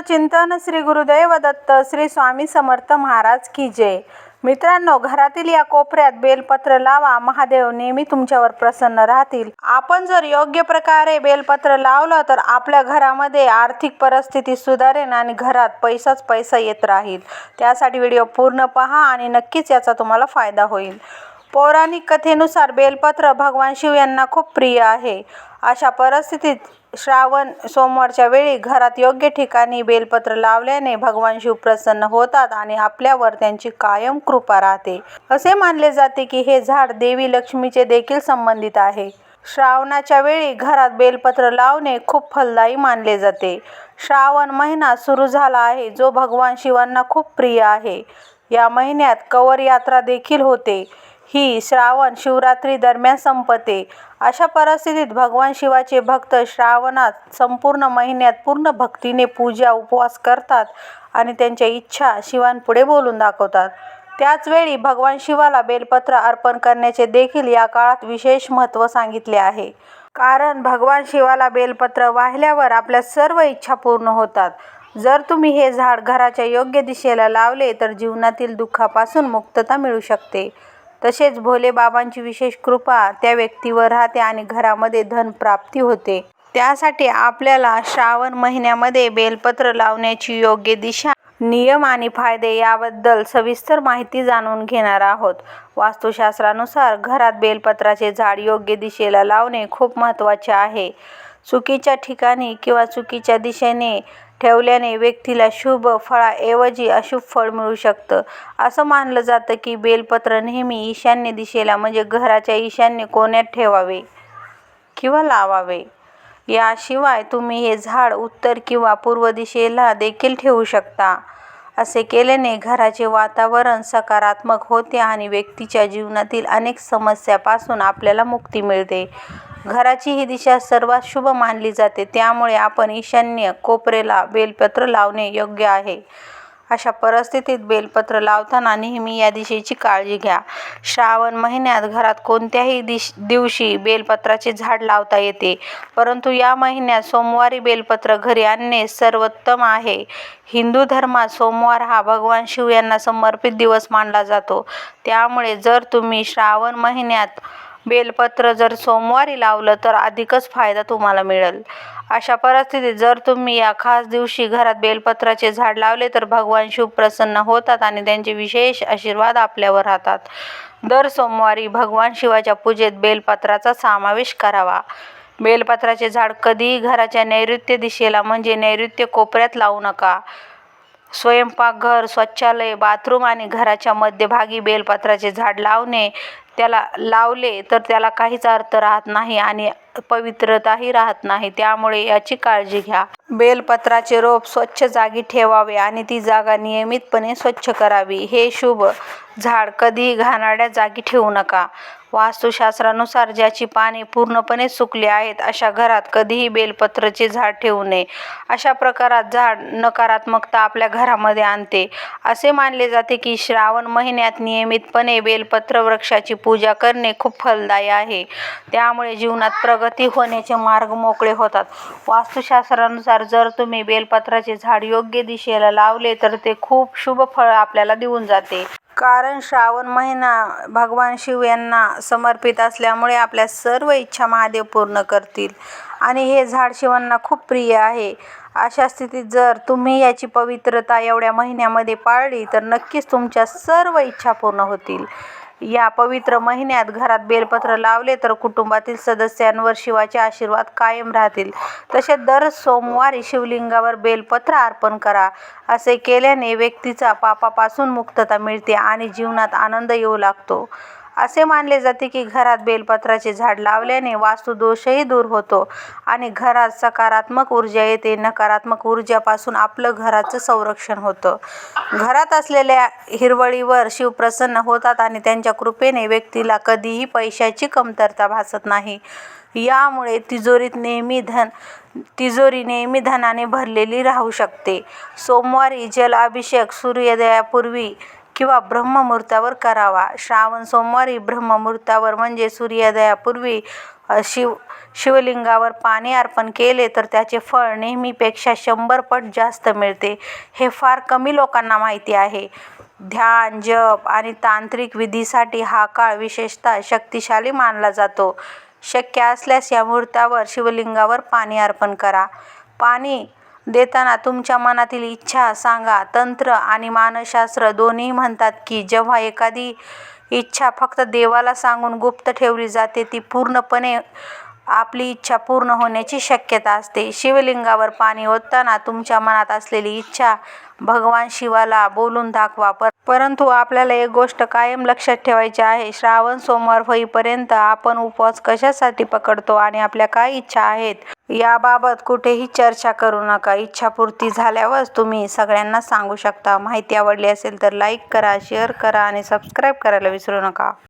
चिंतन श्री गुरुदैव दत्त श्री स्वामी समर्थ महाराज की जय. मित्रांनो घरातील या कोपऱ्यात बेलपत्र लावा महादेव नेहमी तुमच्यावर प्रसन्न राहतील. आपण जर योग्य प्रकारे बेलपत्र लावलं तर आपल्या घरामध्ये आर्थिक परिस्थिती सुधारेल आणि घरात पैसाच पैसा येत राहील. त्यासाठी व्हिडिओ पूर्ण पहा आणि नक्कीच याचा तुम्हाला फायदा होईल. पौराणिक कथेनुसार बेलपत्र भगवान शिव यांना खूप प्रिय आहे. अशा परिस्थितीत श्रावण सोमवारच्या वेळी घरात योग्य ठिकाणी बेलपत्र लावल्याने भगवान शिव प्रसन्न होतात आणि आपल्यावर त्यांची कायम कृपा राहते. असे मानले जाते की हे झाड देवी लक्ष्मीचे देखील संबंधित आहे. श्रावणाच्या वेळी घरात बेलपत्र लावणे खूप फलदायी मानले जाते. श्रावण महिना सुरू झाला आहे जो भगवान शिवांना खूप प्रिय आहे. या महिन्यात कवर यात्रा देखील होते. ही श्रावण शिवरात्री दरम्यान संपते. अशा परिस्थितीत भगवान शिवाचे भक्त श्रावणात संपूर्ण महिन्यात पूर्ण भक्तीने पूजा उपवास करतात आणि त्यांच्या इच्छा शिवांपुढे बोलून दाखवतात. त्याचवेळी भगवान शिवाला बेलपत्र अर्पण करण्याचे देखील या काळात विशेष महत्त्व सांगितले आहे. कारण भगवान शिवाला बेलपत्र वाहिल्यावर आपल्या सर्व इच्छा पूर्ण होतात. जर तुम्ही हे झाड घराच्या योग्य दिशेला लावले तर जीवनातील दुःखापासून मुक्तता मिळू शकते. तसेच भोले बाबांची विशेष कृपा त्या व्यक्तीवर राहते आणि घरामध्ये धन प्राप्ती होते. त्यासाठी आपल्याला श्रावण महिन्यामध्ये बेलपत्र लावण्याची योग्य दिशा नियम आणि फायदे याबद्दल सविस्तर माहिती जाणून घेणार आहोत. वास्तुशास्त्रानुसार घरात बेलपत्राचे झाड योग्य दिशेला लावणे खूप महत्त्वाचे आहे. चुकीच्या ठिकाणी किंवा चुकीच्या दिशेने ठेवल्याने व्यक्तीला शुभ फळाऐवजी अशुभ फळ मिळू शकतं. असं मानलं जातं की बेलपत्र नेहमी ईशान्य दिशेला म्हणजे घराच्या ईशान्य कोण्यात ठेवावे किंवा लावावे. याशिवाय तुम्ही हे झाड उत्तर किंवा पूर्व दिशेला देखील ठेवू शकता. असे केल्याने घराचे वातावरण सकारात्मक होते आणि व्यक्तीच्या जीवनातील अनेक समस्यापासून आपल्याला मुक्ती मिळते. घराची ही दिशा सर्वात शुभ मानली जाते. त्यामुळे आपण ईशान्य कोपऱ्याला बेलपत्र लावणे योग्य आहे. अशा परिस्थितीत बेलपत्र लावताना नेहमी या दिशेची काळजी घ्या. श्रावण महिन्यात घरात कोणत्याही दिश दिवशी बेलपत्राचे झाड लावता येते. परंतु या महिन्यात सोमवारी बेलपत्र घरी आणणे सर्वोत्तम आहे. हिंदू धर्मात सोमवार हा भगवान शिव यांना समर्पित दिवस मानला जातो. त्यामुळे जर तुम्ही श्रावण महिन्यात बेलपत्र जर सोमवारी लावलं तर अधिकच फायदा तुम्हाला मिळेल. अशा परिस्थितीत जर तुम्ही या खास दिवशी घरात बेलपत्राचे झाड लावले तर भगवान शिव प्रसन्न होतात आणि त्यांचे विशेष आशीर्वाद आपल्यावर राहतात. दर सोमवारी भगवान शिवाच्या पूजेत बेलपत्राचा समावेश करावा. बेलपत्राचे झाड कधीही घराच्या नैऋत्य दिशेला म्हणजे नैऋत्य कोपऱ्यात लावू नका. स्वयंपाकघर स्वच्छालय बाथरूम आणि घराच्या मध्यभागी बेलपत्राचे झाड लावणे त्याला लावले तर त्याला काहीच अर्थ राहत नाही आणि पवित्रताही राहत नाही. त्यामुळे याची काळजी घ्या. बेलपत्राचे रोप स्वच्छ जागी ठेवावे आणि ती जागा नियमितपणे स्वच्छ करावी. हे शुभ झाड कधीही घाणाड्या जागी ठेवू नका. वास्तुशास्त्रानुसार ज्याची पाने पूर्णपणे सुकली आहेत अशा घरात कधीही बेलपत्राचे झाड ठेवू नये. अशा प्रकारात झाड नकारात्मकता आपल्या घरामध्ये आणते. असे मानले जाते की श्रावण महिन्यात नियमितपणे बेलपत्र वृक्षाची पूजा करणे खूप फलदायी आहे. त्यामुळे जीवनात प्रगती होण्याचे मार्ग मोकळे होतात. वास्तुशास्त्रानुसार जर तुम्ही बेलपत्राचे झाड योग्य दिशेला लावले तर ते खूप शुभ फळ आपल्याला देऊन जाते. कारण श्रावण महिना भगवान शिव यांना समर्पित असल्यामुळे आपल्या सर्व इच्छा महादेव पूर्ण करतील. आणि हे झाड शिवांना खूप प्रिय आहे. अशा स्थितीत जर तुम्ही याची पवित्रता एवढ्या महिन्यामध्ये पाळली तर नक्कीच तुमच्या सर्व इच्छा पूर्ण होतील. या पवित्र महिन्यात घरात बेलपत्र लावले तर कुटुंबातील सदस्यांवर शिवाचे आशीर्वाद कायम राहतील. तसेच दर सोमवारी शिवलिंगावर बेलपत्र अर्पण करा. असे केल्याने व्यक्तीचा पापापासून मुक्तता मिळते आणि जीवनात आनंद येऊ लागतो. असे मानले जाते की घरात बेलपत्राचे झाड लावल्याने वास्तुदोषही दूर होतो आणि घरात सकारात्मक ऊर्जा येते नकारात्मक ऊर्जापासून आपलं घराचं संरक्षण होतं. घरात असलेल्या हिरवळीवर शिव प्रसन्न होतात आणि त्यांच्या कृपेने व्यक्तीला कधीही पैशाची कमतरता भासत नाही. यामुळे तिजोरीत नेहमी धन तिजोरी नेहमी धनाने भरलेली राहू शकते. सोमवारी जल अभिषेक सूर्योदयापूर्वी किंवा ब्रह्ममुहूर्तावर करावा. श्रावण सोमवारी ब्रह्ममुहूर्तावर म्हणजे सूर्योदयापूर्वी शिव शिवलिंगावर पाणी अर्पण केले तर त्याचे फळ नेहमीपेक्षा शंभर पट जास्त मिळते. हे फार कमी लोकांना माहिती आहे. ध्यान जप आणि तांत्रिक विधीसाठी हा काळ विशेषतः शक्तिशाली मानला जातो. शक्य असल्यास या मुहूर्तावर शिवलिंगावर पाणी अर्पण करा. पाणी देताना तुमच्या मनातील इच्छा सांगा तंत्र आणि मानसशास्त्र दोन्ही म्हणतात की जेव्हा एखादी इच्छा फक्त देवाला सांगून गुप्त ठेवली जाते ती पूर्णपणे आपली इच्छा पूर्ण होण्याची शक्यता असते. शिवलिंगावर पाणी ओतताना तुमच्या मनात असलेली इच्छा भगवान शिवाला बोलून दाखवा. पर परंतु आपल्याला एक गोष्ट कायम लक्षात ठेवायची आहे. श्रावण सोमवार होईपर्यंत आपण उपवास कशासाठी पकडतो आणि आपल्या काय इच्छा आहेत? याबाबत कुठेही चर्चा करू नका. इच्छापूर्ती झाल्यावरच तुम्ही सगळ्यांना सांगू शकता. माहिती आवडली असेल तर लाईक करा शेअर करा आणि सबस्क्राईब करायला विसरू नका.